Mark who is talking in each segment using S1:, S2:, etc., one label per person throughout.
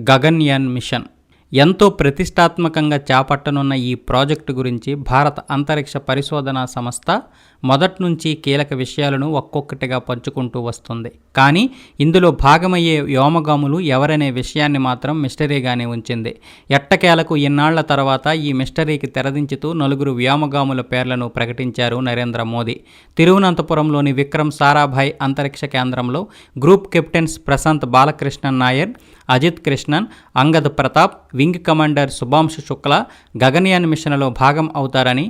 S1: Gaganyaan machine. ఎంతో ప్రతిష్టాత్మకంగా చేపట్టనున్న ఈ ప్రాజెక్టు గురించి భారత అంతరిక్ష పరిశోధనా సంస్థ మొదట్నుంచి కీలక విషయాలను ఒక్కొక్కటిగా పంచుకుంటూ వస్తుంది. కానీ ఇందులో భాగమయ్యే వ్యోమగాములు ఎవరనే విషయాన్ని మాత్రం మిస్టరీగానే ఉంచింది. ఎట్టకేలకు ఇన్నాళ్ళ తర్వాత ఈ మిస్టరీకి తెరదించుతూ నలుగురు వ్యోమగాముల పేర్లను ప్రకటించారు నరేంద్ర మోదీ. తిరువనంతపురంలోని విక్రమ్ సారాభాయ్ అంతరిక్ష కేంద్రంలో group captains Prashanth Balakrishnan Nair Ajit Krishnan Angad Pratap wing commander Shubhanshu Shukla Gaganyaan మిషన్లో భాగం అవుతారని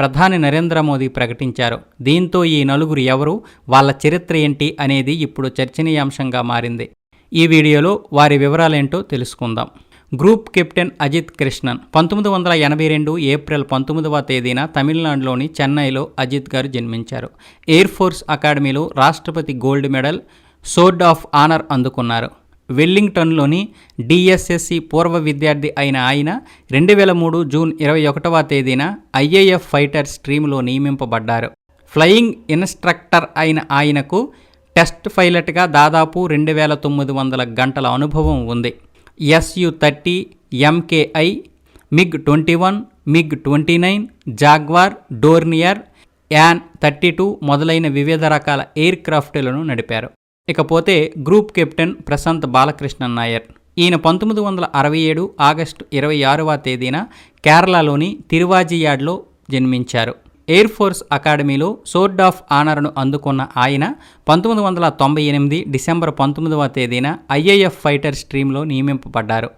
S1: ప్రధాని నరేంద్ర మోదీ ప్రకటించారు. దీంతో ఈ నలుగురు ఎవరు వాళ్ళ చరిత్ర ఏంటి అనేది ఇప్పుడు చర్చనీయాంశంగా మారింది. ఈ వీడియోలో వారి వివరాలేంటో తెలుసుకుందాం. గ్రూప్ కెప్టెన్ అజిత్ కృష్ణన్ పంతొమ్మిది వందల ఎనభై రెండు ఏప్రిల్ పంతొమ్మిదవ తేదీన తమిళనాడులోని చెన్నైలో అజిత్ గారు జన్మించారు. ఎయిర్ ఫోర్స్ అకాడమీలో రాష్ట్రపతి gold medal sword of honour అందుకున్నారు. వెల్లింగ్టన్లోని డిఎస్ఎస్సి పూర్వ విద్యార్థి అయిన ఆయన రెండు వేల మూడు జూన్ ఇరవై ఒకటవ తేదీన ఐఏఎఫ్ ఫైటర్ స్ట్రీమ్లో నియమింపబడ్డారు. ఫ్లయింగ్ ఇన్స్ట్రక్టర్ అయిన ఆయనకు టెస్ట్ పైలట్గా దాదాపు రెండు వేల తొమ్మిది వందల గంటల అనుభవం ఉంది. SU thirty MKI MiG twenty one MiG twenty nine Jaguar Dornier An thirty two మొదలైన వివిధ రకాల ఎయిర్ క్రాఫ్ట్లను నడిపారు. ఇకపోతే గ్రూప్ కెప్టెన్ ప్రశాంత్ బాలకృష్ణన్ నాయర్. ఈయన పంతొమ్మిది వందల అరవై ఏడు ఆగస్టు ఇరవై ఆరవ తేదీన కేరళలోని తిరువాజియాడ్లో జన్మించారు. ఎయిర్ ఫోర్స్ అకాడమీలో సోర్డ్ ఆఫ్ ఆనర్ను అందుకున్న ఆయన పంతొమ్మిది వందల తొంభై ఎనిమిది డిసెంబర్ పంతొమ్మిదవ తేదీన ఐఏఎఫ్ ఫైటర్ స్ట్రీమ్లో నియమింపబడ్డారు.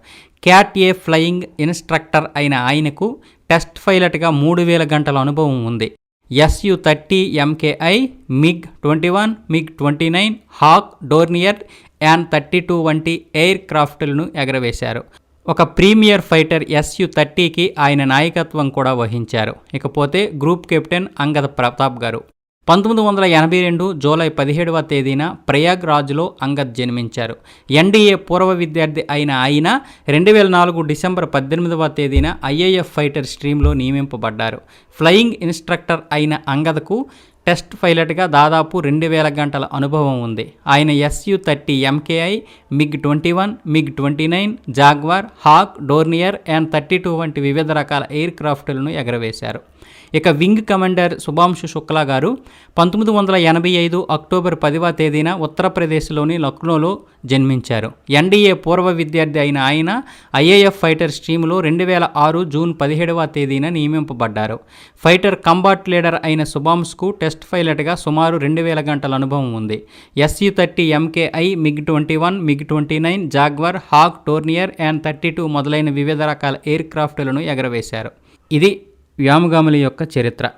S1: క్యాట్ ఏ ఫ్లయింగ్ ఇన్స్ట్రక్టర్ అయిన ఆయనకు టెస్ట్ పైలట్గా మూడు వేల గంటల అనుభవం ఉంది. SU thirty MKI MiG twenty one MiG twenty nine Hawk Dornier An thirty two వంటి ఎయిర్ క్రాఫ్ట్లను ఎగరవేశారు. ఒక ప్రీమియర్ ఫైటర్ ఎస్యు థర్టీకి ఆయన నాయకత్వం కూడా వహించారు. ఇకపోతే గ్రూప్ కెప్టెన్ అంగద ప్రతాప్ గారు. పంతొమ్మిది వందల ఎనభై రెండు జూలై పదిహేడవ తేదీన ప్రయాగ్రాజ్లో అంగద్ జన్మించారు. ఎన్డీఏ పూర్వ విద్యార్థి అయిన ఆయన రెండు వేల నాలుగు డిసెంబర్ పద్దెనిమిదవ తేదీన ఐఏఎఫ్ ఫైటర్ స్ట్రీమ్లో నియమింపబడ్డారు. ఫ్లయింగ్ ఇన్స్ట్రక్టర్ అయిన అంగద్కు టెస్ట్ పైలట్గా దాదాపు రెండు వేల గంటల అనుభవం ఉంది. ఆయన SU thirty MKI MiG twenty one MiG twenty nine Jaguar Hawk Dornier and thirty two వంటి వివిధ రకాల ఎయిర్ క్రాఫ్ట్లను ఎగరవేశారు. ఇక వింగ్ కమాండర్ శుభాంశు శుక్లా గారు పంతొమ్మిది వందల ఎనభై ఐదు అక్టోబర్ పదివ తేదీన ఉత్తరప్రదేశ్లోని లక్నోలో జన్మించారు. ఎన్డీఏ పూర్వ విద్యార్థి అయిన ఆయన ఐఏఎఫ్ ఫైటర్ స్ట్రీమ్లో రెండు వేల ఆరు జూన్ పదిహేడవ తేదీన నియమింపబడ్డారు. ఫైటర్ కంబాట్ లీడర్ అయిన శుభాంశ్కు టెస్ట్ పైలట్గా సుమారు రెండు వేల గంటల అనుభవం ఉంది. SU thirty MKI MiG twenty one MiG twenty nine Jaguar Hawk Dornier and thirty two మొదలైన వివిధ రకాల ఎయిర్ క్రాఫ్ట్లను ఎగరవేశారు. ఇది వ్యామగాముల యొక్క చరిత్ర.